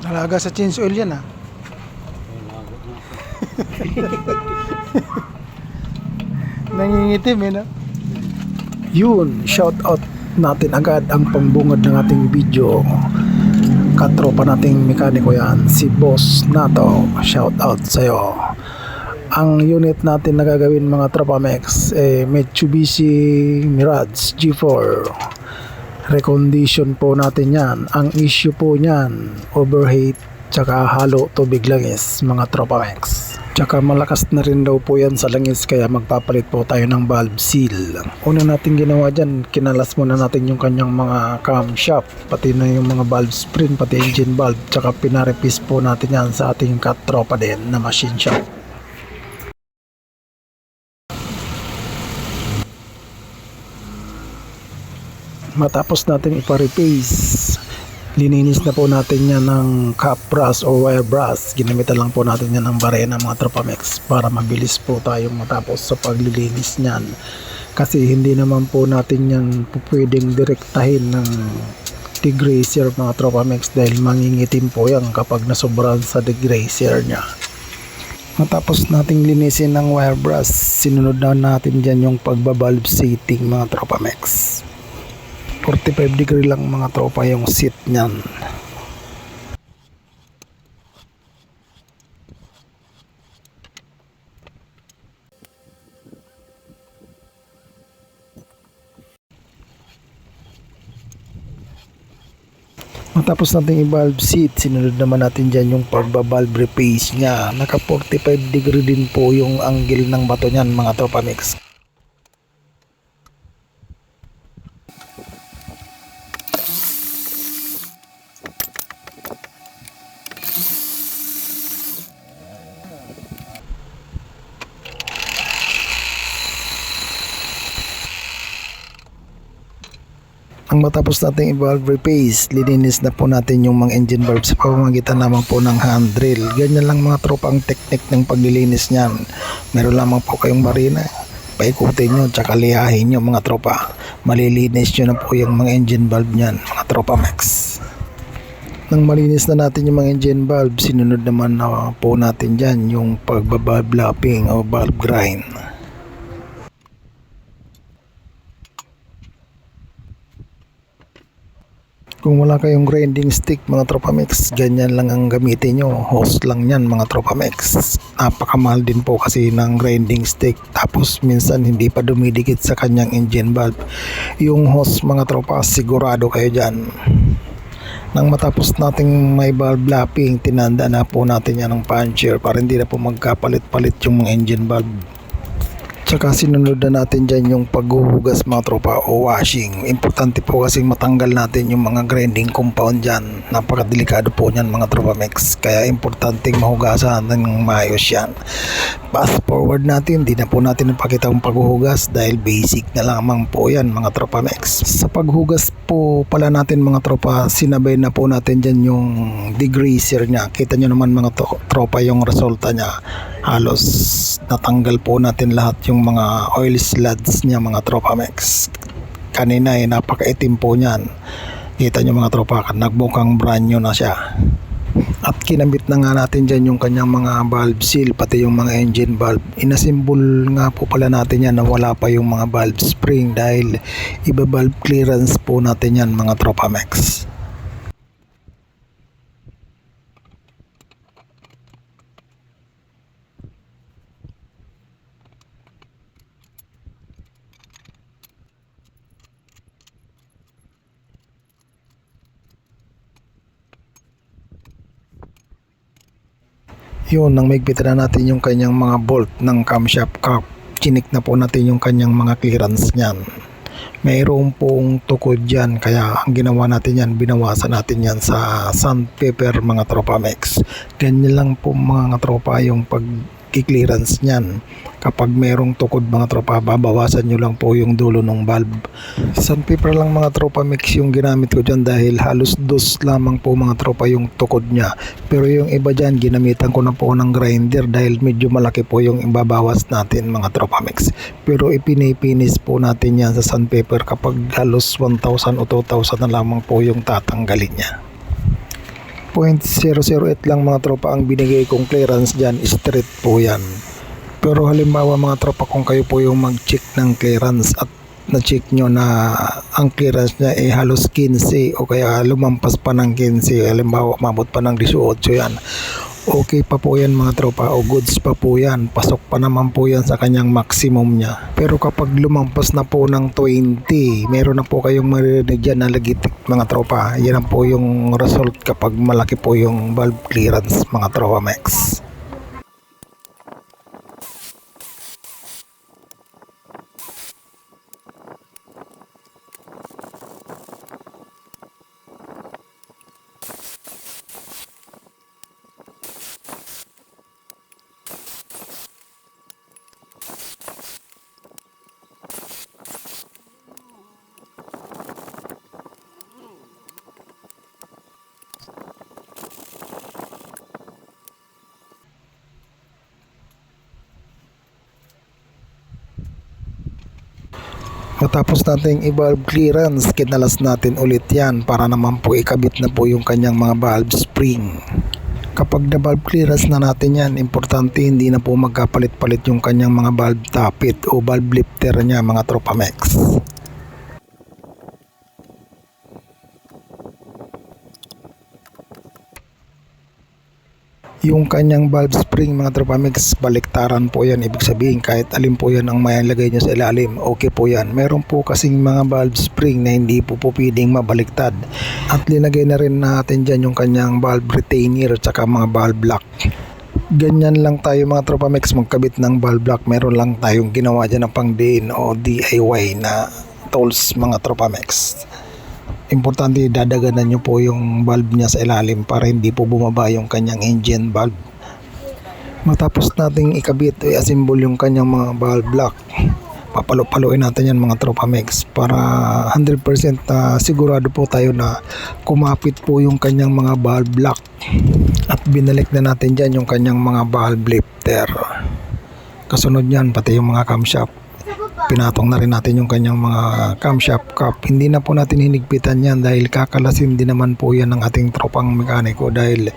Nalaga sa change oil yan ah. Nangingitim eh no? Yun, shout out natin agad ang pambungad ng ating video. Katropa nating mekaniko yan, si Boss Nato. Shout out sa'yo. Ang unit natin na gagawin mga Tropa Mex, eh, Mitsubishi Mirage G4. Recondition po natin yan. Ang issue po niyan, overheat, tsaka halo tubig langis, mga Tropa Mex. Tsaka malakas na rin daw po yan sa langis kaya magpapalit po tayo ng valve seal. Una natin ginawa dyan, kinalas muna natin yung kanyang mga camshaft, pati na yung mga valve spring, pati engine valve, tsaka pinarepis po natin yan sa ating katropa din na machine shop. Matapos natin ipa-repace, lininis na po natin yan ng cap brass o wire brass. Ginamitan lang po natin yan ng barena mga Tropamex para mabilis po tayong matapos sa paglilinis niyan. Kasi hindi naman po natin yan pwedeng direktahin ng degrazer mga Tropamex dahil mangingitim po yan kapag nasobrahan sa degrazer niya. Matapos nating linisin ng wire brush, sinunod na natin dyan yung pagbabalve setting mga Tropamex. 45 degree lang mga tropa yung seat niyan. Matapos natin i-valve seat, sinunod naman natin dyan yung pagbabalve repace niya. Naka 45 degree din po yung angle ng bato niyan mga tropa mix. Ang matapos nating i-valve repace, lininis na po natin yung mga engine valve sa pamamagitan lamang po ng handrail. Ganyan lang mga tropa ang teknik ng paglilinis niyan. Meron lamang po kayong marina. Paikutin nyo, tsaka lihahin nyo mga tropa. Malilinis nyo na po yung mga engine valve niyan, mga tropa max. Nang malinis na natin yung mga engine valve, sinunod naman na po natin dyan yung pagbabalve lapping o valve grind. Kung wala kayong grinding stick mga tropa mix, ganyan lang ang gamitin nyo. Hose lang yan mga tropa mix. Napakamahal din po kasi ng grinding stick. Tapos minsan hindi pa dumidikit sa kanyang engine valve. Yung hose mga tropa, sigurado kayo dyan. Nang matapos nating may valve lapping, tinanda na po natin yan ng puncher para hindi na po magkapalit-palit yung mga engine valve. Tsaka sinunod na natin dyan yung paghuhugas mga tropa o washing. Importante po kasi matanggal natin yung mga grinding compound dyan. Napakadelikado po niyan mga tropa mix. Kaya importante mahugasan ng maayos yan. Fast forward natin, di na po natin napakita ang paghuhugas dahil basic na lamang po yan mga tropa mix. Sa paghugas po pala natin mga tropa, sinabay na po natin dyan yung degreaser niya. Kita nyo naman mga tropa yung resulta niya. Halos natanggal po natin lahat yung mga oil sludge niya mga tropa mix. Kanina ay napakaitim po niyan. Kita nyo mga tropa, nagbukang brand new na siya. At kinabit na nga natin dyan yung kanyang mga valve seal, pati yung mga engine valve. Inasimbol nga po pala natin yan na wala pa yung mga valve spring dahil iba valve clearance po natin yan mga tropa max. Yun, nang maigpitan na natin yung kanyang mga bolt ng camshaft cap, chinik na po natin yung kanyang mga clearance niyan. Mayroon pong tukod dyan, kaya ang ginawa natin yan, binawasan natin yan sa sandpaper mga tropa mix. Ganyan lang po mga tropa yung pag pag-clearance niyan. Kapag merong tukod mga tropa, babawasan nyo lang po yung dulo ng valve. Sandpaper lang mga tropa mix yung ginamit ko dyan dahil halos dos lamang po mga tropa yung tukod niya. Pero yung iba dyan, ginamitan ko na po ng grinder dahil medyo malaki po yung ibabawas natin mga tropa mix. Pero ipinipinis po natin yan sa sandpaper kapag halos 1,000 o 2,000 na lamang po yung tatanggalin niya. 0.008 lang mga tropa ang binigay kong clearance dyan, straight po yan. Pero halimbawa mga tropa kung kayo po yung mag-check ng clearance at na-check nyo na ang clearance niya ay halos 15 o kaya lumampas pa ng 15 halimbawa mabot pa ng 18 yan okay pa po yan mga tropa. O goods pa po yan. Pasok pa naman po yan sa kanyang maximum niya. Pero kapag lumampas na po ng 20 meron na po kayong maririnig dyan na lagitik mga tropa. Yan ang po yung result kapag malaki po yung valve clearance mga tropa max Matapos nating i-valve clearance, kinalas natin ulit yan para naman po ikabit na po yung kanyang mga valve spring. Kapag na valve clearance na natin yan, importante hindi na po magkapalit-palit yung kanyang mga valve tappet o valve lifter niya mga tropa Yung kanyang valve spring mga tropa mix, baliktaran po yan. Ibig sabihin kahit alin po yan ang mailagay nyo sa ilalim, okay po yan. Meron po kasing mga valve spring na hindi po po pwedeng mabaliktad. At linagay na rin natin dyan yung kanyang valve retainer at saka mga valve lock. Ganyan lang tayo mga tropa mix magkabit ng valve lock. Meron lang tayong ginawa dyan ng pang din o DIY na tools mga tropa mix importante dadaganan nyo po yung valve niya sa ilalim para hindi po bumaba yung kanyang engine valve. Matapos nating ikabit, i-assemble yung kanyang mga valve block. Papalo-paloin natin yan mga tropa mix para 100% na sigurado po tayo na kumapit po yung kanyang mga valve block. At binalik na natin dyan yung kanyang mga valve lifter. Kasunod yan, pati yung mga camshaft pinatong na rin natin yung kanyang mga camshaft cup. Hindi na po natin hinigpitan yan dahil kakalasin din naman po yan ng ating tropang mekaniko dahil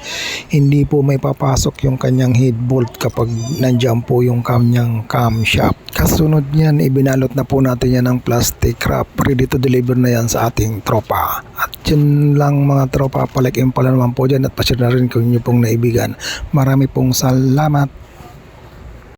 hindi po may papasok yung kanyang head bolt kapag nandiyan po yung kanyang camshaft. Kasunod niyan, ibinalot na po natin yan ng plastic wrap. Ready to deliver na yan sa ating tropa. At yun lang mga tropa, palaking pala naman po dyan at pasya na rin kung inyo pong naibigan. Marami pong salamat.